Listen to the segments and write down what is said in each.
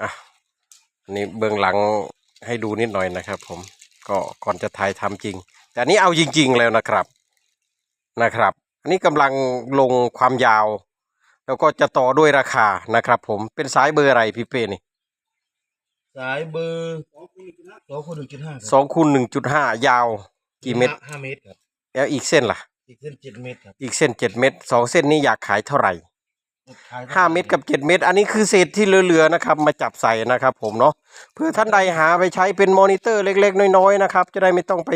อะอันนี้เบื้องหลังให้ดูนิดหน่อยนะครับ ผมก็ก่อนจะถ่ายทำจริง แต่อันนี้เอาจริง ๆ แล้วนะครับนะครับ อันนี้กำลังลงความยาว แล้วก็จะต่อด้วยราคานะครับ ผมเป็นสายเบอร์อะไรพี่เป้นี่สายเบอร์สองคูณหนึ่งจุดห้าสองคูณหนึ่งจุดห้ายาว กี่เม็ดห้าเมตรครับแล้วอีกเส้นล่ะ อีกเส้นเจ็ดเมตรครับอีกเส้นเจ็ดเม็ดสองเส้นนี้อยากขายเท่าไหร่ขย ห้าเม็ดกับเจ็ดเม็ดอันนี้คือเศษที่เหลือๆนะครับ มาจับใส่นะครับ ผมเนาะเพื่อท่านใดหาไปใช้เป็นมอนิเตอร์เล็ก ๆ น้อยๆนะครับ จะได้ไม่ต้องไป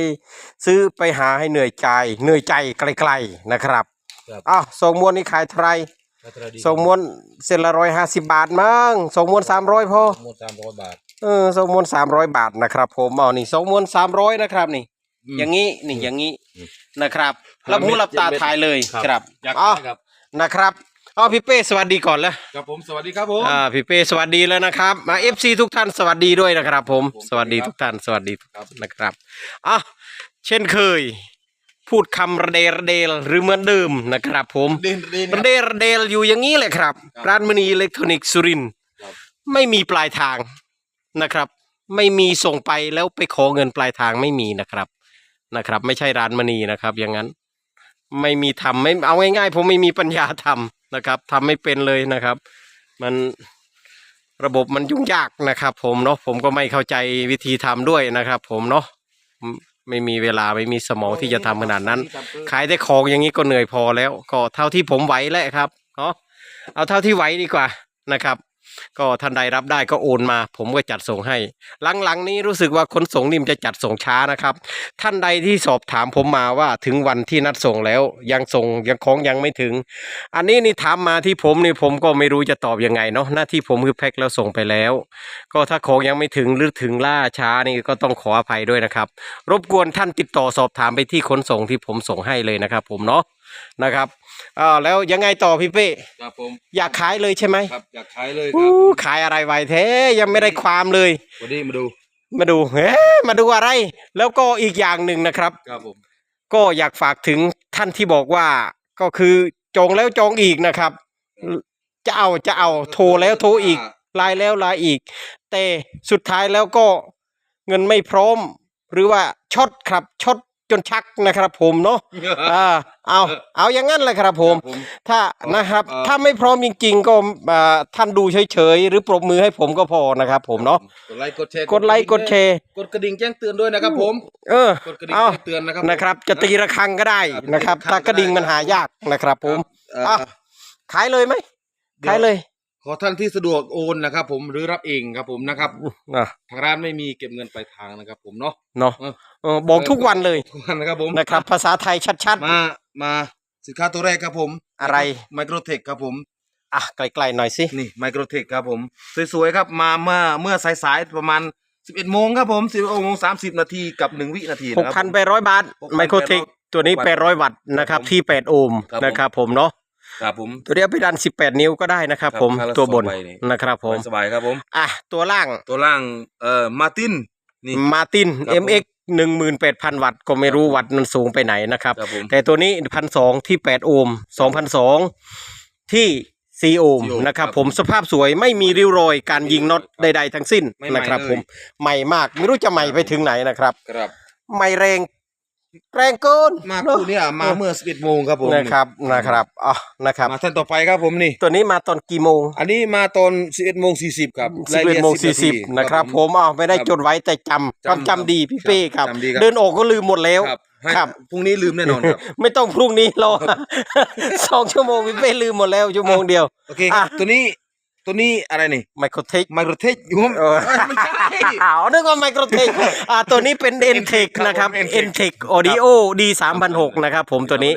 ซื้อไปหาให้เหนื่อยใจเหนื่อยใจไกลๆนะครับครับอ้าวส่งมวนนี่ขายเท่าไหรราคาดีส่งมวนเส้นละร้อยห้าสิบบาทมั้งส่งมวนสามร้อยพอหมดสามร้อยบาทเออส่งมวนสามร้อยบาทนะครับ ผมเอานี่ส่งมวนสามร้อยนะครับนี่อืมอย่างนี้นี่อย่างนี้อืมนะครับห้ารับหูเม็ดรับตาเจ็ดเม็ดถ่ายเลยครับครับอยากอ๋อได้ครับนะครับ อ๋อพี่เป้สวัสดีก่อนแล้วครับผมสวัสดีครับผมอ่าพี่เป้สวัสดีแล้วนะครับมาเอฟซีทุกท่านสวัสดีด้วยนะครับ ผมผมสวัสดีครับทุกท่านสวัสดีทุกครับท่านนะครับอะเช่นเคย พูดคำระเดระเดลหรือเหมือนเดิมนะครับ ผมเด่นเด่นคระรับเดระเดลอยู่อย่างนี้แหละครับครับ ร้านมณีอิเล็กทรอนิกส์สุรินทร์ครับไม่มีปลายทางนะครับ ไม่มีส่งไปแล้วไปขอเงินปลายทางไม่มีนะครับนะครับ ไม่ใช่ร้านมณีนะครับ อย่างนั้น ไม่มีทำไม่เอาง่ายๆผมไม่มีปัญญาทำ นะครับทำไม่เป็นเลยนะครับ มันระบบมันยุ่งยากนะครับ ผมเนาะผมก็ไม่เข้าใจวิธีทำด้วยนะครับ ผมเนาะไม่มีเวลาไม่มีสมองที่จะทำขนาดนั้น ขายได้ของอย่างนี้ก็เหนื่อยพอแล้ว ก็เท่าที่ผมไหวแหละครับเนาะเอาเท่าที่ไหวดีกว่านะครับ ก็ท่านใดรับได้ก็โอนมา ผมก็จัดส่งให้ หลังๆ นี้รู้สึกว่าขนส่งนี่มนจะจัดส่งช้านะครับ ท่านใดที่สอบถามผมมาว่าถึงวันที่นัดส่งแล้วยังส่งยังของยังไม่ถึง อันนี้นี่ถามมาที่ผมนี่ผมก็ไม่รู้จะตอบยังไงเนาะหน้าที่ผมคือแพ็คแล้วส่งไปแล้ว ก็ถ้าของยังไม่ถึงหรือถึงล่าช้านี่ก็ต้องขออภัยด้วยนะครับ รบกวนท่านติดต่อสอบถามไปที่ขนส่งที่ผมส่งให้เลยนะครับ ผมเนาะนะครับ อ่าแล้วยังไงต่อพี่เป้ครับผมอยากขายเลยใช่ไหมครับอยากขายเลยคอู้รับขายอะไรไวแท้ยังไม่ได้ความเลย วันนี้มาดู มาดูเฮ้มาดูอะไร แล้วก็อีกอย่างหนึ่งนะครับ ครับผมก็อยากฝากถึงท่านที่บอกว่า ก็คือจองแล้วจองอีกนะครับ จะเอาจะเอาโทรแล้วโทรอีกไลน์แล้วไลน์อีก แต่สุดท้ายแล้วก็เงินไม่พร้อม หรือว่าช็อตครับช็อต จนชักนะครับผมเนาะอ่าเอาเอาอย่างนั้นเลยครับผมครับผมถ้านะครับเอ่อถ้าไม่พร้อมจริง ๆ ก็อ่าท่านดูเฉยๆหรือปรบมือให้ผมก็พอนะครับ ผมเนาะกดไลค์กดแชร์กดไลค์กดแชร์กดกระดิ่งแจ้งเตือนด้วยนะครับผม เออกดกระดิ่งเอาแจ้งเตือนนะครับนะครับ จะตีระฆังก็ได้นะครับครับถ้ากระดิ่งมันหายากนะครับ ผมเอ่ออะขายเลยไหมเดี๋ยวขายเลย ขอท่านที่สะดวกโอนนะครับ ผมหรือรับเองครับผมนะครับอะทางร้านไม่มีเก็บเงินปลายทางนะครับ ผมเนาะเนาะเออเออบอกทุกวันเลยทุกวันนะครับผมนะครับ ภาษาไทยชัดมามาสินค้าตัวแรกครับผม อะไรไมโครเทคครับผมๆอะไกลๆหน่อยสินี่ไมโครเทคครับผม สวยๆครับมาเมื่อเมื่อสายๆประมาณ11โมงครับผม11โมง30นาทีกับ1วินาทีหกนะคพัรันบแปดร้อยบาท6,800ไมโครเทคตัวนี้วัตต์แปดร้อยวัตต์นะครับครับผมที่แปดโอห์มครับผมนะครับผมเนาะ ครับผมตัวนี้เอาไปดันสิบแปดนิ้วก็ได้นะครับครับผมคาราตัวบนสองใบนี่นะครับผมสบายๆครับผม อะตัวล่างตัวล่างเอ่อมาตินนี่ มาติน ครับผม MX หนึ่งหมื่นแปดพันวัตต์ก็ไม่รู้วัตต์มันสูงไปไหนนะครับ ครับผม แต่ตัวนี้พันสองที่แปดโอห์มสองพันสองที่สี่โอห์ม 4โอห์มนะครับ ครับผมสภาพสวยไม่มีริ้วรอยการยิงน็อตครับใดๆทั้งสิ้นไม่ใหม่นะครับ เลย ผมใหม่มากไม่รู้จะใหม่ไปถึงไหนนะครับ ครับใหม่แรง แรงเกินมาเนอะคู่เนี้มาเมื่อ11โมงครับผมนะครับนะครับอ๋อนะครับมาท่านต่อไปครับผมนี่ตัวนี้มาตอนกี่โมง อันนี้มาตอน11โมง40ครับสิบเอ็ดโมงสี่สิบนะครับผมอ๋อไม่ได้ครับจดไว้แต่จำความจำจำดีพี่เป้ครับจำดีครับ เดินออกก็ลืมหมดแล้วครับให้ครับพรุ่งนี้ลืมแน่นอนครับไม่ต้องพรุ่งนี้รอสองชั่วโมงพี่เป้ลืมหมดแล้วชั่วโมงเดียวโอเคครับอะตัวนี้ ตัวนี้อะไรนี่ไมโครเทคไมโครเทคอยู่ผมเออไม่ใช่อ้าวนึกว่าไมโครเทคอ่าตัวนี้เป็น n t e c ครับนะครับผม n t e c Audio D 3 6 0นะครับผมตัวนี้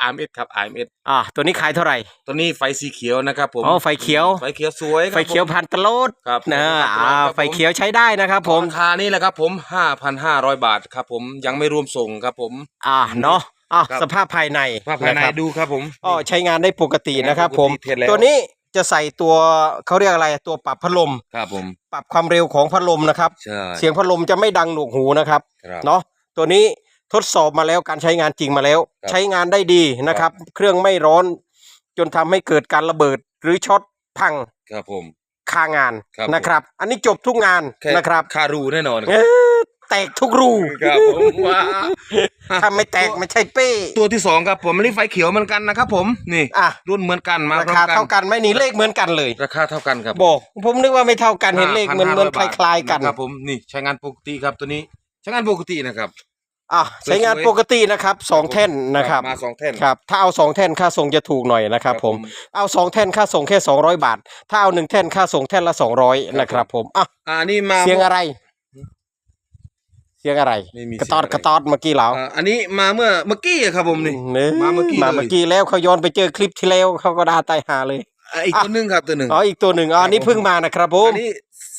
อาร์เอสครับอาร์เอสอ่าตัวนี้ขายเท่าไหร่ ตัวนี้ไฟสีเขียวนะครับผมอ๋อไฟเขียว ไฟเขียวสวยครับไฟเขียวผมพันตะโลดครับนะครับอ่าครับผมไฟเขียวใช้ได้นะครับ ผมราคานี่แหละครับผม5,500บาทครับผมยังไม่รวมส่งครับผม อ่าเนาะอ่าครับสภาพภายในภาพภายในนะครับดูครับผมก็ใช้งานได้ปกตินะครับผมปกติเทสแล้วตัวนี้ จะใส่ตัวเขาเรียกอะไรตัวปรับพัดลม ครับผม ปรับความเร็วของพัดลมนะครับ ใช่ เสียงพัดลมจะไม่ดังหนวกหูนะครับครับเนาะตัวนี้ทดสอบมาแล้วการใช้งานจริงมาแล้ว ครับใช้งานได้ดีนะครับ เครื่องไม่ร้อน จนทำให้เกิดการระเบิดหรือช็อตพังครับผม คางานครับ นะครับ อันนี้จบทุกงานแค่นะครับ คารูแน่นอนเออ แตกทุกรูครับผมว้าถ้าไม่แตกไม่ใช่เป้ตัวที่สองครับผมอันนี้ไฟเขียวเหมือนกันนะครับผมนี่อะรุ่นเหมือนกันมาราพร้อคามกันเท่ากันไหมนี่เลขเหมือนกันเลย ราคาเท่ากันครับบอกผมนึกว่าไม่เท่ากันเห็นเลขเหมือนเหมือนค5,500ล้ายๆกันครับผมนี่ใช้งานปกติครับตัวนี้ใช้งานปกตินะครับอะใช้งานปกตินะครับสองแท่นนะครับมาสองแท่นครับถ้าเอาสองแท่นค่าส่งจะถูกหน่อยนะครับผมเอาสองแท่นค่าส่งแค่สองร้อยบาท ถ้าเอาหนึ่งแท่นค่าส่งแท่นละสองร้อยนะครับผมอะอ่านี่มาเสียงอะไร เสียงอะไร ไม่มีกระตอดเสียงอะไร กระตอดเมื่อกี้เหรออ่าอันนี้มาเมื่อเมื่อกี้อะครับผมนี่ นี่มาเมื่อกี้มาเลยเมื่อกี้แล้วเขาย้อนไปเจอคลิปที่แล้วเขาก็ด่าตายหาเลยอะอีกตัวหนึงครับตัวหนึ่งอ๋ออีกตัวหนึ่งอ๋ออันนี้ครับผมเพิ่งมานะครับผมอันนี้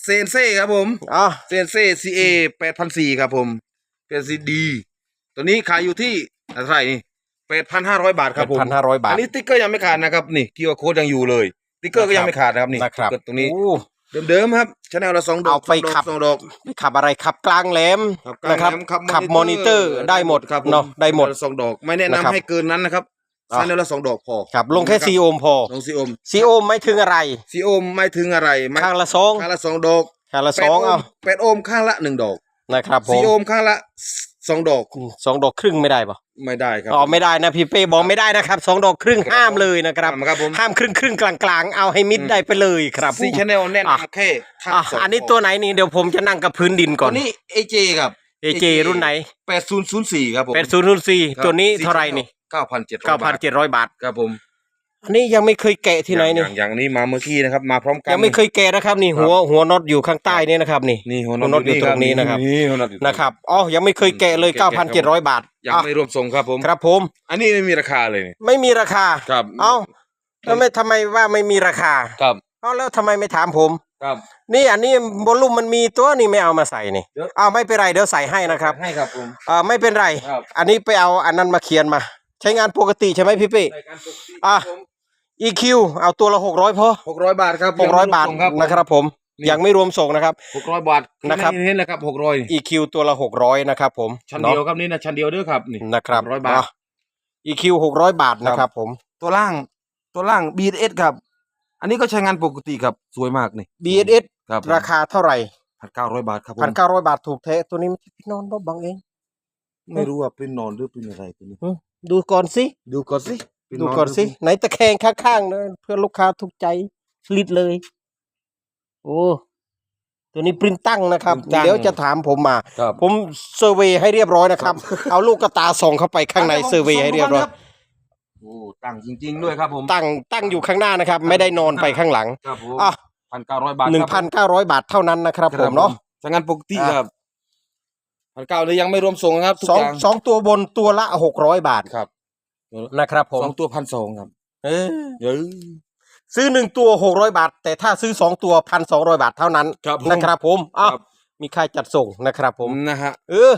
เซนเซ่ครับผมอ๋อเซนเซ่ซีเอแปดพันสี่ครับผมเป็นซีดีตัวนี้ขายอยู่ที่อะไหรนี่แปดพันห้าร้อยบาทครับผมพันห้าร้อยบาอัทนนี้ติ๊กเกอร์ยังไม่ขาดนะครับนี่คิวอาร์โค้ดยังอยู่เลย ติ๊กเกอร์ก็ยังไม่ขาดนะครับนี่นะครับ ติ๊กเกอตรงนี้ โอ้ เดิมๆครับชาแนลละสองดอกเอาไปสองดอกขับ สองดอกไม่ขับอะไรขับกลางแหลมขับนะครับขับขับมอนิเตอร์ได้หมดครับผมเนาะได้หมดชาแนลละสองดอก ไม่แนะนะครับนำให้เกินนั้นนะครับอะชาแนลละสองดอกพอครับลงแค่ซีโอมพอลงซีโอมซีโอมไม่ถึงอะไร ซีโอมไม่ถึงอะไรไม่ข้างละสองข้างละสองดอกข้างละแปสดองโอเอามแปดโอมข้างละหนึ่งดอกนะครับผซีมโอมข้างละสองดอก สองดอกครึ่งไม่ได้ปะ ไม่ได้ครับ อ๋อไม่ได้นะพี่เป้บอกไม่ได้นะครับสองดอกครึ่งครับห้ามเลยนะครับครับผม ห้ามครึ่งครึ่งกลางกลางๆเอาให้มิดได้ไปเลยครับซีชาแนลแนะอะนำแค่ข้างอะสองอันนี้ตัวไหนนี่เดี๋ยวผมจะนั่งกับพื้นดินก่ตัอวน นี้เอเจครับเอเจรุ่นไหนแปดศูนย์ศูนย์สี่ครับผมเป็นศูนย์ศูนย์สี่ตัวนี้เท่าไหร่นี่เก้าพันเจ็ดเก้าพันเจ็ดร้อยบาท ครับผม อันนี้ยังไม่เคยแกะที่ไหนนี่อย่างอย่างนี้มาเมื่อกี้นะครับ มาพร้อมกันยังไม่เคยแกะนะครับ นี่หัวหัวน็อตอยู่ข้างใต้นี่นะครับ นี่นี่หัวหัวน็อตอยู่ตรงนี้นะครับนี่หัวน็อตอยู่ตงนะครับอ๋อยังไม่เคยแกะเลยแกะครับ9,700 บาทยังอะไม่รวมส่งครับผมครับผม อันนี้ไม่มีราคาเลยนี่ไม่มีราคาครับเอ้าแล้วไม่ทำไมว่าไม่มีราคาครับเอ้าแล้วทำไมไม่ถามผมครับนี่อันนี้บอลลูมมันมีตัวนี่ไม่เอามาใส่นี่เดี๋ยวอ้าวไม่เป็นไรเดี๋ยวใส่ให้นะครับให้ครับผมอ่าไม่เป็นไรครับอันนี้ไปเอาอันนั้นมาเขียนมา ใช้งานปกติใช่ไหมพี่เป้รายการปกติอะ EQ เอาตัวละ600พอหกร้อยบาทครับ600บาทยังไม่วมส่งนะครับผมนี่ยังไม่รวมส่งนะครับหกร้อยบาทนะครับเห็นแล้วครับหกร้อย EQ ตัวละ600นะครับผมชั้นเนาะเดียวครับนี่นะชั้นเดียวด้วยครับนี่นะครับ600บาทอะ EQ 600บาทนะครับผมตัวล่างตัวล่าง BS ครับ อันนี้ก็ใช้งานปกติครับสวยมากนี่ BSS ครับราคาเท่าไหร่พันเก้าร้อยบาทครับผมพันเก้าร้อยบาทถูกแท้ตัวนี้ไม่ใช่พี่นอนรบังเอง ไม่รู้ว่าเป็นนอนหรือเป็นอะไรตัวนี้ดูก่อนสิดูก่อนสิเป็ ดูก่อนสิไหนตะแคงข้างๆนะเพื่อลูกค้าถูกใจลิดเลย โอ้ตัวนี้ปริ้นตั้งนะครับเดี๋ยวจะถามผมมา ครับ ผมเซอร์เวย์ให้เรียบร้อยนะครับ เอาลูกกระตาส่องเข้าไปข้างในเซอร์เวย์ให้เรียบร้อยโอ้ตั้งจริง ๆ ด้วยครับผมตั้งตั้งอยู่ข้างหน้านะครับ ไม่ได้นอนไปข้างหลังครับผมอะพันเก้าร้อยบาทหนึ่งพันเก้าร้อยบาทเท่านั้นนะครับผมเนาะใช้งานปกติอะครับพันเก้าเลยยังไม่รวมส่งนะครับทุกสองอย่าง สองตัวบนตัวละหกร้อยบาทครับ นะครับผมสองตัวพันสองครับ เออเยอะซื้อหนึ่งตัวหกร้อยบาท แต่ถ้าซื้อสองตัวพันสองร้อยบาทเท่านั้นครับผมนะครับผมอ้าวครับ มีค่าจัดส่งนะครับผผมมนะฮะ เออ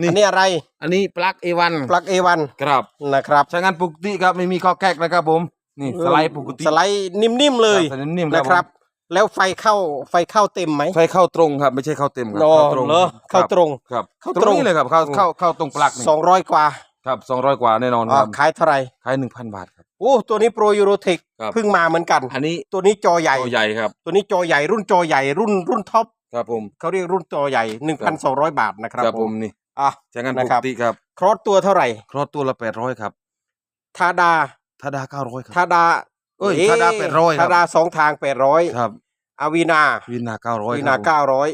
นี่ อันนี้อะไรอันนี้ปลั๊กเอวันปลั๊กเอวันครับนะครับใช้งานปกติครับไม่มีข้อแก๊กนะครับผม นี่สไลด์ปกติสไลด์นิ่มๆเลยครับนิ่มๆนะครับผมแล้วไฟเข้าไฟเข้าเต็มไหมใช้เข้าตรงครับ ไม่ใช่เข้าเต็มครัโอ้เข้าตรงเหรอเข้าตรง ครับเข้าตตรรงงนี้เลยครับเข้าเข้าเข้าตรงปลั๊กนี่สองร้อยกว่า ครับสองร้อยกว่าแน่นอนคอ่ารับขายเท่าไหร่ขายหนึ่งพันบาทครับ โอ้ตัวนี้โปรยูโรเทคครับ เพิ่งมาเหมือนกัน อันนี้ตัวนี้จอใหญ่ ตัวใหญ่ครับ ตัวนี้จอใหญ่รุ่นจอใหญ่รุ่นรุ่นท็อปครับผม เขาเรียกรุ่นจอใหญ่หนึ่งพันสองร้อยบาทนะครับครับผผมมนี่อะ ใช้งานปนะกครับ ติครับครอสตัวเท่าไหร่ครอสตัวละแปดร้อยครับทาดาทาดาเก้าร้อยครับ ทาดาเอ้ยอ๊ะทาดา800ครับ ทาดาสองทางแปดร้อยครับอาวีนาวินาเก้าร้อยวีนาเก้าร้อย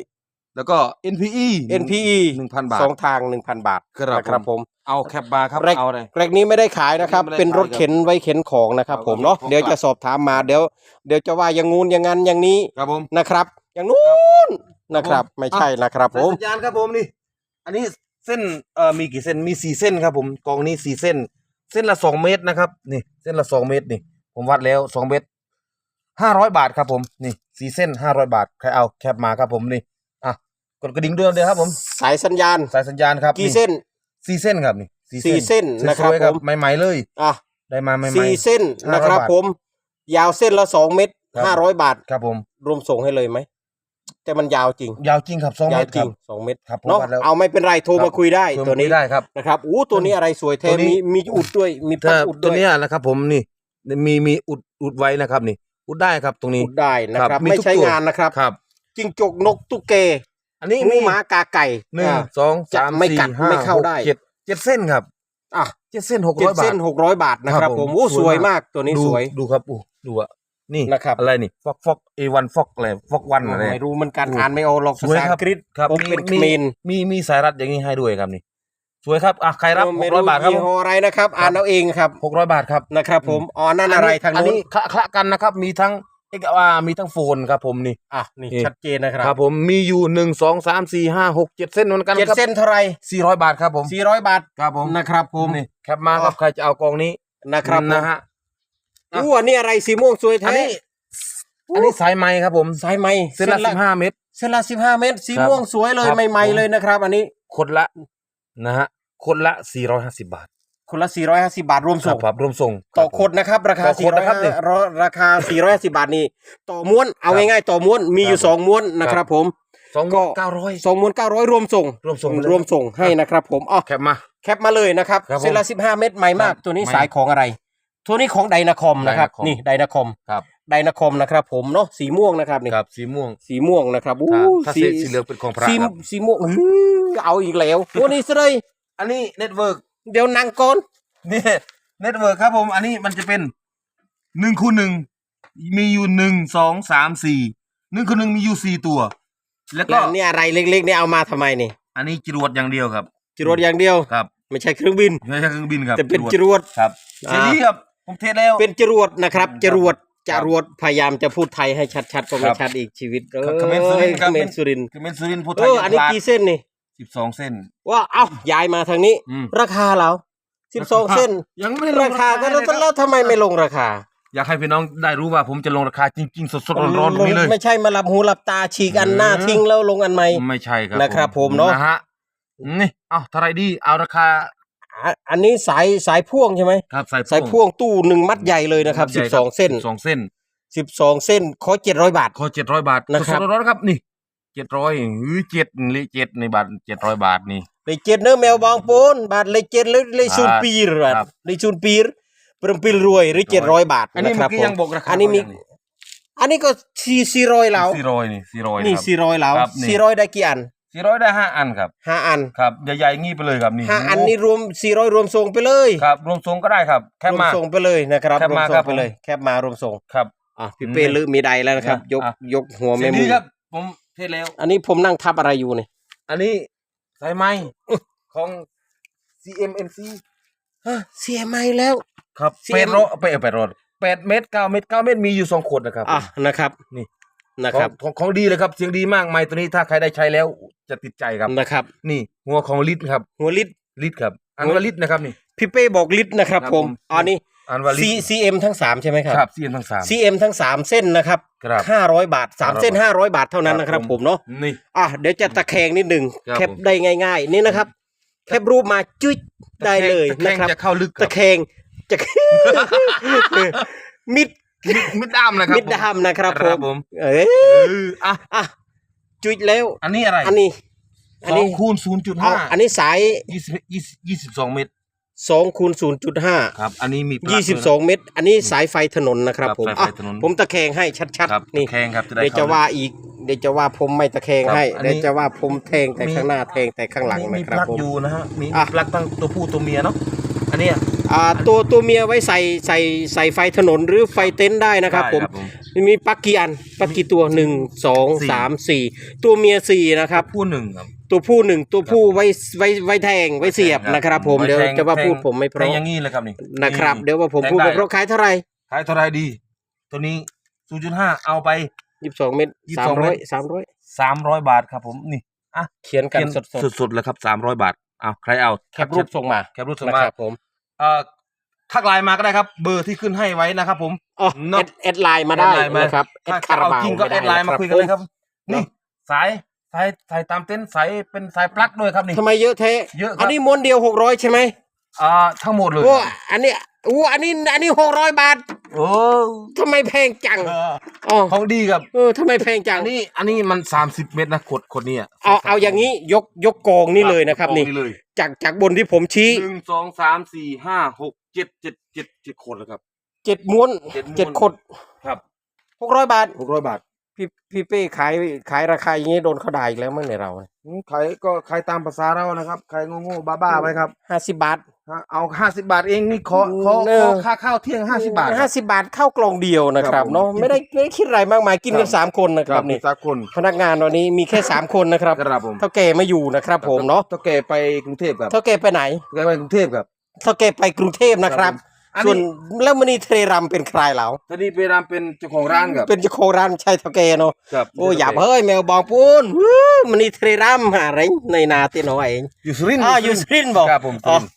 แล้วก็ NPE NPE หนึ่งพันบาทสองทางหนึ่งพันบาทครับนะครับผมผม เอาแคปบาร์ครับแรกเอาเลย แรกนี้ไม่ได้ขายนะครับ ไม่ได้เป็นรถขายครับเข็นไว้เข็นของนะครับครับผมเนาะผมเดี๋ยวจะสอบถามมา เดี๋ยว เดี๋ยวจะว่าอย่างงูนอย่างนั้นอย่างนี้ครับผม นะครับ อย่างนู้นนะครับผมไม่ใช่นะครับผสายมสัญญาณครับผมนี่ อันนี้เส้นเอ่อมีกี่เส้นมีสี่เส้นครับผมกองนี้สี่เส้น เส้นละสองเมตรนะครับ นี่ เส้นละสองเมตรนี่ ผมวัดแล้วสองเมตรห้าร้อยบาทครับผมนี่สี่เส้นห้าร้อยบาทใครเอาแคปมาครับผมนี่อะ กดกระดิ่งเดิมเลยครับผม สายสัญญาณสายสัญญาณครับกี่เส้นสี่เส้นครับนี่สี่เส้นนะครับสวยๆครับผมใหม่ๆเลยอะได้มาใหม่ๆสี่เส้นนะครับ500บาทผม ยาวเส้นละสองเมตรครับห้าร้อยบาทครับ ผมรวมส่งให้เลยไหมแต่มันยาวจริง ยาวจริงครับสองยาเมวตรจคริรังบสองเมตรครับผมเนาะวัดแล้วเอาไม่เป็นไรโทรครับมาคุยได้เพิ่มตัวนี้ได้ครับนะครับอู้ตัวนี้อะไรสวยแท้ตัวนี้มีมีอุดด้วยมีปลั๊ถ้ากอุดตัวด้วยเนี้ยนะครับ ผมนี่มีมีอุดอุดไว้นะครับนี่ อุดได้ครับตรงนี้พูดได้นะครับครับมีไม่ทุกใช้ตัวงานนะครับครับจิงจกนกตุ๊กแก อันนี้หมูมีหมากาไก่หนึ่งอ่าสองจะสามไม่สี่กัดห้าไม่เข้าหกได้เจ็ดเจ็ดเส้นครับอะเจ็ดเส้นหกเจ็ร้ดอยบาทเส้นหกร้อยบาทนะครับครับผผมมโอ้สสววยยมามากกตัวนี้ดูสวยดูครับอู้ดูอะนี่นะครับอะไรนี่ฟอกฟอกเอวันฟอกอะไรฟอกวันอะไรไม่รู้มันการโอ้อ่านไม่ออกหรอกสภาวยษาครัอับงกฤษครับผมเป็นเขมรมีมีสายรัดอย่างนี้ให้ด้วยครับนี่สวยครับอะใครรับหไม่กร้อยบาทครับยี่ห้ออะไรนะครับ อ่านเอาเองครับหกร้อยบาทครับนะครับ ผมอ๋อนั่นอะไรทางอันนู้นนี้คละคละกันนะครับ มีทั้ง เอกอามีทั้งโฟนครับผมนี่ อะ นี่ นี่ ชัดเจนนะครัครับบผมมีอยู่หนึ่งสองสามสี่ห้าหกเจ็ดเส้นเหมือนกันเจ็ดครับเส้นเท่าไหรสี่ร้อยบาทครับผมสี่ร้อยบาทครับผมนะครับผมนี่แคปมาครับอ๋อใครจะเอากองนี้นะครับผมนะฮะอะ อู้อันนี้อะไรสีม่วงสวยอัแท้นนี้อันนี้สายไหมครับผมสายไหมเส้นละสิบห้าเมตร เส้นละสิบห้าเมตร สีครับม่วงสวยเลยครับใหม่ ผม ๆ เลยนะครับ อันนี้ คนละนะฮะคนละสี่ร้อยห้าสิบบาท คนละสี่ร้อยห้าสิบาทรวมส่งครับรวมส่งต่อรับผมคนนะครับ ราคาต่อคนนะครับนี่400ราคา 450 บาทนี่ต่อม้วนเอาครับง่ายๆต่อม้วนมีอยู่ ครับสองม้วนนะครับผม สองก็ เก้าร้อยสองม้วน900 รวมส่งรวมส่งไปเลย รวมส่งให้นะครับผมอ๋อแคปมา แคปมาเลยนะครับครับผมเซนละ15 เม็ดใหม่มาก ครับตัวนี้ไม่สายของอะไร ตัวนี้ของไดนาคอมนะครับ Dynacom นี่ไดนาคอมครับ ไดนาคอมนะครับผมเนาะสีม่วงนะครับนี่ครับสีม่วงสีม่วงนะครับอู้ถ้าสีสีเหลืองเป็นของพระสีครับ สีม่วงอื้อเอาอีกแล้วตัวนี้เลยอันนี้เน็ตเวิร์ก เดี๋ยวนั่งก่อนนี่เน็ตเวิร์กครับผม อันนี้มันจะเป็นหนึ่งคูณหนึ่งมีอยู่หนึ่งสองสามสี่หนึ่งคูณหนึ่งมีอยู่สี่ตัว แล้วก็แล้วนี่อะไรเล็กๆนี่เอามาทำไมนี่อันนี้จรวดอย่างเดียวครับ จรวดอย่างเดียว ครับ ไม่ใช่เครื่องบิน ไม่ใช่เครื่องบินครับแต่เป็นจรวดครับอ่าเสรีครับผมเทสแล้ว เป็นจรวดนะครับครับจรวดคจรับรวดพยายามจะพูดไทยให้ชัดๆก็ไม่ครับชัดอีกชีวิตเอครับคอมเมนต์สุรินทร์ครับคอมเมนต์สุรินทร์คือเป็นสุรินทร์พูดไทเอยออันนี้กี่เส้นนี่ สิบสองเส้น ว่าเอ้าย้ายมาทางนี้ อืม ราคาเราสิบสองเส้น ยังไม่ได้ลรางคาก็เลยแล้วแล้วทำไมไม่ลงราคาอยากให้พี่น้องได้รู้ว่าผมจะลงราคาจริง ๆ สดๆร้อนๆตรงนี้เลย ไม่ใช่มาหลับหูหลับตาฉีกอันหน้าอืม ทิ้งแล้วลงอันใหม่ ไม่ใช่ครับนะครับผมเนอะนะฮะนี่เอาเท่าไหรดีเอาราคาอะอันนี้สายสายพ่วงใช่ไหมครับสายสายพ่วงตู้หนึ่งมัดใหญ่เลยนะครับสิบสองเส้นสองเส้นสิบสองเส้นขอเจ็ดร้อยบาท ขอเจ็ดร้อยบาทนะครับ สดๆร้อนๆครับนี่ เจ็ดร้อยหรือเจ็ดเลยเจ็ดในบาทเจ็ดร้อยบาทนี่เลยเจ็ดเนื้อแมวบางปูนบาทเลยเจ็ดเลยเลยซูนปีร์บาทครับเลยซูนปีร์เปรมปิลรวยหรือเจ็ดร้อยบาทอันนี้นะคเมื่รัอบกี้ผมยังบอกราคาอันนี้มีอันนี้ก็สี่สี่ร้อยแล้วสี่ร้อยนี่สี่ร้อยนี่ครับสี่ร้อยแล้วครับนี่สี่ร้อยได้กี่อันสี่ร้อยได้ห้าอันครับ ห้าอันครับ ใหญ่ๆงี้ไปเลยครับนี่ห้าอันนี่รวมสี่ร้อยรวมส่งไปเลยครับ รวมทรงก็ได้ครับ แค่รวมมา ส่งไปเลยนะครับแคปรวมมาส่ครังบ ไปเลยแคปมารวมส่งครับ อะพี่เป้อืมลืมมีใดแล้วนะครับ ยกอะ ยกหัวเสีแม่ยงหดีมูครับ ผม เทสแล้ว อันนี้ผมนั่งทับอะไรอยู่นี่อันนี้สายไหมของ CMNC เสียไม่แล้ว ครับ CM แปดร้อยแปดแปดร้อยแปดเมตรเก้าเมตรเก้าเมตรมีอยู่สองขวดนะครับอะนะครับนี่นะครับของของของดีเลยครับเสียงดีมากไม้ตัวนี้ถ้าใครได้ใช้แล้วจะติดใจครับนะครับ นี่หัวของลิตรครับหัวลิตรลิตรครับอันว่าลิตรนะครับนี่พี่เป้บอกลิตรนะครับครับผมผมอันนี้ อันว่าลิต C ร CM ทั้งสามใช่ไหมครับ ครับเสียนทั้งสาม CM ทั้งสามเส้นนะครับครับ ห้าร้อยบาทสาม500เส้นห้าร้อยบาทเท่านั้นครับนะครับผมผมเนาะ นี่ อะเดี๋ยวจะตะแคงนิดหนึ่งครับแคปผม ได้ง่าย ๆ นี่นะครับ แคปรูปมาจุ๊ยได้เลยตแคนะงครับ จะเข้าลึกคตะรับแคงจะมิดมิดมิดด้ามนะครับมิดดามนะครับคผรับมผมเอ้ยเอออะอะจุ๊ยแล้ว อันนี้อะไรอันนี้ อันสอนี้งคูณศูนย์จุดเอาห้าอันนี้สายยี่สิบยี่สิบยี่สิบสองเมตร สองคูณศูนย์จุดห้าครับ อันนี้มีปลั๊กยี่สิบสองเมตร อันนี้สายไฟถนนนะครับครับผมสายไฟอะถนน ผมตะแคงให้ชัดครับๆนี่แข้งครับจะได้เดี๋ยวจะเข้า ว่าอีก เดี๋ยวจะว่าผมไม่ตะแคงให้ ครับอันนี้ เดี๋ยวจะว่าผมแทงแต่มีข้างหน้าแทงแต่ข้างหลังมีนะมีคปรับลั๊กผม อยู่นะฮะ มีอะ ปลั๊กตั้งตัวผู้ตัวเมียเนาะ อันเนี้ยอ่าตัวตัวเมียไว้ใส่ใส่ใส่ไฟถนนหรือไฟเต็นท์ได้นะครับได้ผมครับผมมีปลั๊กกี่อันปลั๊กกี่ตัวหนึ่งสองสี่ สามสี่ตัวเมียสี่นะครับ ผู้หนึ่งครับตัวผู้หนึ่งตัวผู้ไว้ไว้ไว้แทงไว้เสียบนะครับ ผมไว้เดี๋ยวแทงจะว่าแทงพูดผมไม่เพแทงราะอย่างนี้เลยครับนี่นะครับนี่เดี๋ยวว่าผมแทงพูดได้ไม่เพราะขายเท่าไหร่ขายเท่าไรดี ตัวนี้ศูนย์จุดห้าเอาไป ยี่สิบสองเมตรยี่สิสาบสมองร้อยเมตรสามร้อยสามร้อยบาทครับผมนี่อะเขียนกันเขียนสดสดสดๆเลยครับสามร้อยบาทเอาใครเอาแคปรูปส่งมา แคปรูปส่งนะมา ครับผม เอ่อทักไลน์มาก็ได้ครับ เบอร์ที่ขึ้นให้ไว้นะครับ ผม อ๋อเนอะ แอดแอดไลน์มาได้แอดไลน์มา นะครับแอถ้าดจะคาราเอาบาวจริงก็แอดไลน์มาคุยกันเลยครับเนอะนี่ สายสายสายตามเต็นท์สายเป็นสายปลั๊กด้วยครับนี่ ทำไมเยอะแท้เยอะครับ อันนี้ม้วนเดียวหกร้อยใช่ไหม อ่าทั้งหมดเลยโอ้อันนี้อู้อันนี้อันนี้หกร้อยบาทโอ้ทำไมแพงจังเอออ๋อของดีครับเออทำไมแพงจังอันนี้อันนี้มันสามสิบเมตรนะขวดขวดนี้ะเอาเอาอย่างนี้ยกยกกองนี่เลยนะครับกองนี่เลยจากจากบนที่ผมชี้หนึ่งสองสามสี่ห้าหกเจ็ดเจ็ดเจ็ดเจ็ดขวดแล้วครับเจ็ดม้วนเจ็ดม้วนเจ็ดขดครับหกร้อยบาทหกร้อยบาทพี่พี่เป้ขายขายราคาอย่างนี้โดนเขาด่าอีกแล้วมั้งในเราอืมขายก็ขายตามภาษาเรานะครับขายโง่ๆบ้าๆไปครับห้าสิบบาทฮะ เอาห้าสิบาทเองนี่ขอขอเออ ขอค่าข้าวเที่ยงห้าสิบาทคห้ารับ สิบบาทเข้ากล่องเดียวนะคครัรับบผมเนาะไม่ได้ไม่ได้คิดอะไรมากมายกินกันครับ สามคนนะครับนี่สักคนพนักงานวันนี้มีแค่สามคนนะครับครับผมเท่าแก่ไม่อยู่นะครับ ผมเนาะเท่าแก่ไปกรุงเทพครับเท่าแก่ไปไหนแกไปกรุงเทพครับ เท่าแก่ไปกรุงเทพนะครับอันส่วนนี้แล้วมันนี่เทรรำเป็นใครเหรอตอนนี้ไปรามเป็นเจ้าของร้านครับเป็นเจ้าของร้านใช่เท่าแก่เนาะครับโอ้อย่าเฮ้ยแมวบองปูนวู้มันนี่เทรรำหาอะไรในนาเตียน้อยเองอยู่สุรินทร์อ่าอยู่สุรินทร์บอกครับผมอ๋อสุรินทร์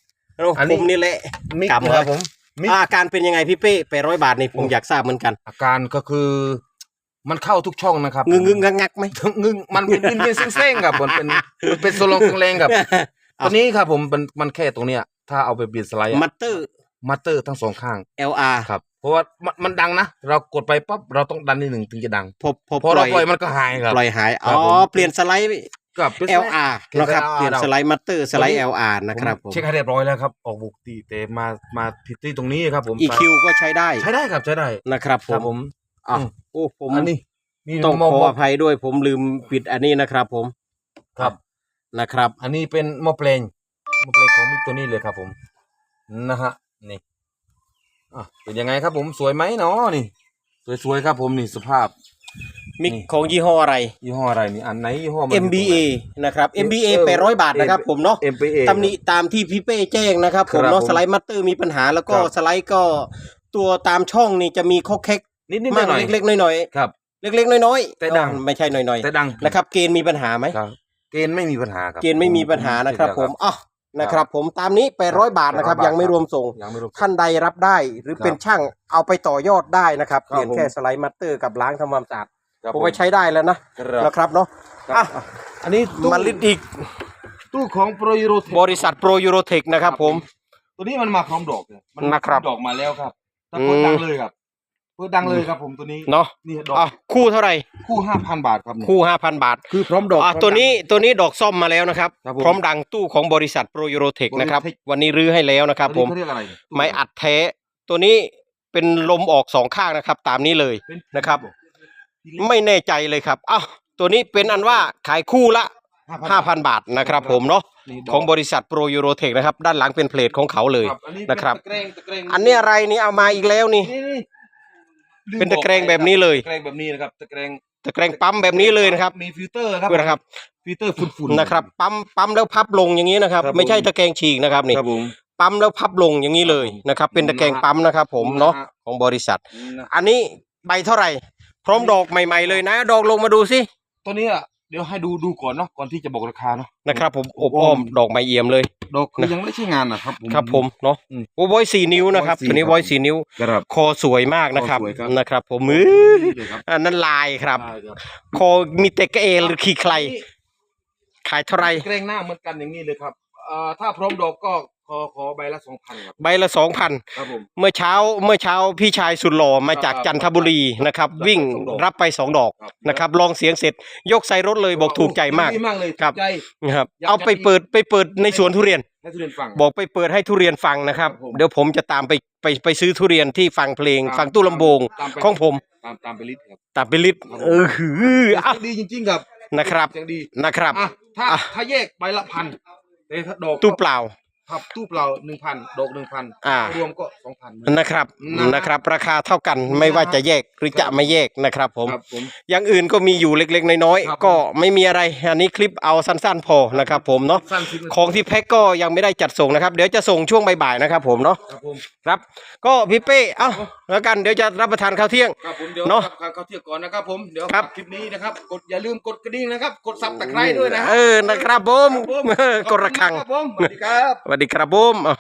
อันนี้ ผมนี่แหละ มิกกำครับเลยผมมิกอาการเป็นยังไงพี่เป้ไปร้อยบาทนี่ผมอยากทราบเหมือนกันอาการก็คือ มันเข้าทุกช่องนะครับงึงงึงงักงักไหม งึงมันเป็นเป็นเป็นเส้นๆครับมันเป็นมันเป็นโซลงแรงครับตัวนี้ครับผมมันมันแค่ตรงเนี้ย ถ้าเอาไปเปลี่ยนสไลด์อะมัตเตอร์ มัตเตอร์ทั้งสองข้าง LR ครับ เพราะว่ามันมันดังนะ เรากดไปปั๊บเราต้องดันนิดหนึ่งถึงจะดัง พอพอพอปเราล่อยปล่อยมันก็หายครับ ปล่อยหาย อ๋ครัอบผม เปลี่ยนสไลด์ กับเป็น LR เปลี่ยนนะครับ LR เปลี่ยนสไลด์มัตเตอร์สไลด์ตัวนี้ LR นะครับผมเช็คให้เรียบร้อยแล้วครับ ออกบุกตีแต่มามาผิดที่ตรงนี้ครับผม EQ ก็ใช้ได้ใช้ได้ครับใช้ได้นะครับผครับมผมอะอืมโอ้ผมอันนี้มีต้องมขอมอภัยด้วยผมลืมปิดอันนี้นะครับผมครับนะครับ อันนี้เป็นหมอเพลงหมอเพลงของมิกตัวนี้เลยครับผมนะฮะนี่อะเป็นยังไงครับผมสวยไหมเนาะนี่ สวยๆครับผมนี่สภาพ มิกนี่ ของยี่ห้ออะไร ยี่ห้ออะไรนี่อันไหนยี่ห้อมัน MBA นะครับ MBA เออแปดร้อยบาทนะครับผมเนาะ MBA ตำหนิตามที่พี่เป้แจ้งนะครับ ผมครับเนาะผมสไลด์มัตเตอร์มีปัญหาแล้วก็ครับ สไลด์ก็ตัวตามช่องนี่จะมีข้อแคกนิดนิดหมากน่อยเล็กๆน้อยๆครับ ๆเล็กๆน้อยๆแต่ดังอ๋อไม่ใช่น้อยแต่ดังๆนะครับ เกณฑ์มีปัญหาไหม ครับเกณฑ์ไม่มีปัญหาครับ เกณฑ์ไม่มีปัญหานะครับ ผมอะนะครับ ผมตามนี้ไปร้อยบาทนะครับ 800ยังไม่รวมส่ง ยังไม่รู้ ท่านใดรับได้หรือเป็นช่างเอาไปต่อยอดได้นะครับ ครับเปลี่ยนผม แค่สไลด์มัตเตอร์กับล้างทำความสะอาด ครับผมไปใช้ได้แล้วนะครับ นะครับเนาะครับอะอันนี้ตู้มาลิดอีกตู้ของโปรยูโรเทบริษัทโปรยูโรเทคนะครับผม ตัวนี้มันมาพร้อมดอกเลยมันะครับดอกมาแล้วครับถ้าอืมเปิดดังเลยครับเปิดดังเลยครับผมตัวนี้เนาะนี่ดอกอะคู่เท่าไหร่คู่ห้าพันบาทครับนี่คู่ห้าพันบาทคือพร้อมดอกอะพร้อม ตัวนี้ดังตัวนี้ดอกซ่อมมาแล้วนะครับ ครับผมพร้อมดังตู้ของบริษัทโปรยูโรเทคนะครับ Protech วันนี้รื้อให้แล้วนะครับตัวผมนี้เขาเรียกอะไรตู้ไม้อัดแท้ ตัวนี้เป็นลมออกสองข้างนะครับ ตามนี้เลย เป็นนะครับ ไม่แน่ใจเลยครับอ้าวตัวนี้เป็นอันว่าขายคู่ละ 5,000 บาทนะครับผมเนาะนี่ดกของบริษัทโปรยูโรเทคนะครับ ด้านหลังเป็นเพลทของเขาเลยครับอันนี้นะครับเป็ตะแกรงตะแกรงอันนี้อะไรนี่เอามาอีกแล้วนี่นี่นี่ลืมเป็นตะแกรงแบบนี้เลยตะแกรงแบบนี้นะครับตะแกรงตะแกรงปั๊มแบบนี้เลยนะครับ มีฟิลเตอร์ครับเพื่อนนะครับฟิลเตอร์ฝุ่นๆนะครับ ปั๊มปั๊มแล้วพับลงอย่างนี้นะครับครับผมไม่ใช่ตะแกรงฉีกนะครับนี่ครับผมปั๊มแล้วพับลงอย่างนี้เลยนะครับ เป็นตะแกรงปั๊มนะครับ ผมเนาะนะฮะของบริษัทนะอันนี้ใบเท่าไหร่ พร้อมดอกใหม่ ๆ เลยนะ ดอกลงมาดูสิตัวนี้อะเดี๋ยวให้ดูดูก่อนเนาะก่อนที่จะบอกราคาเนาะนะครับ ผมอบอ้อมดอกไม้เอี่ยมเลย ดอกคือยังไม่ใช่งานนะครับผม ครับผมเนาะอืมโอ้บอยสี่นิ้วนะครับ Voice ตัวนี้4บอยสี่นิ้ว ครับ คอสวยมากนะครับคอสวยครับ นะครับ ผมมือนี่เลยครับอันนั้นลายครับ ได้ครับคอมีแต่กระเอหรือขี้ใคร ขายเท่าไหรเกรงหน้าเหมือนกันอย่างนี้เลยครับเอ่อถ้าพร้อมดอกก็ ขอขอใบละสองพันครับ ใบละสองพันครับผม เมื่อเช้าเมื่อเช้าพี่ชายสุดหล่อมาจากครับจันทบุรีนะครับ รับไปวิ่งสองดอก รับไปสองดอกครับนะครับลองเสียงเสร็จยกใส่รถเลยบอกถูกใจมาก ดีมากเลยครับ ถูกใจ นะครับอยาก เอาไปอยากเปิดไปเปิดในสวนทุเรียน ให้ทุเรียนฟัง บอกไปเปิดให้ทุเรียนฟังนะครับ ครับผมเดี๋ยวผมจะตามไปไปไปซื้อทุเรียนที่ฟังเพลงตามฟังตู้ลำโพงตามไปของผมตามตามไปลิสต์ครับตามไปลิตเออหืออะดีจริง ๆ ครับนะครับ เสียงดีนะครับ อะถ้าอะ ถ้าแยกใบละพันแต่ถ้าดอก ตู้เปล่า ครับตู้เปล่าหนึ่งพันดอกหนึ่งพันอ่า รวมก็สองพัน นะครับนะนะครับ ราคาเท่ากันไม่ว่าจะแยกหรือจะไม่แยกนะครับผม ครับผม อย่างอื่นก็มีอยู่เล็กๆ น้อยครับ ๆ ก็ไม่มีอะไร อันนี้คลิปเอาสั้นๆ พอนะครับผมเนาะ สั้นสิบนาทีของที่แพ็กก็ยังไม่ได้จัดส่งนะครับ เดี๋ยวจะส่งช่วงบ่ายๆนะครับผมเนาะ ครับผม ครับ ก็พี่เป้ เอ้าแล้วกันเดี๋ยวจะรับประทานข้าวเที่ยง ครับผมเดี๋ยวเนอะกลับเข้าเที่ยวก่อนนะครับผมเดี๋ยวครับ คลิปนี้นะครับ กดอย่าลืมกดกระดิ่งนะครับ กดซับตะไคร้ด้วยนะฮะเออนะครับผมครับผมเออกดระฆังครับผมสวัสดีครับ สวัสดีครับผมอะ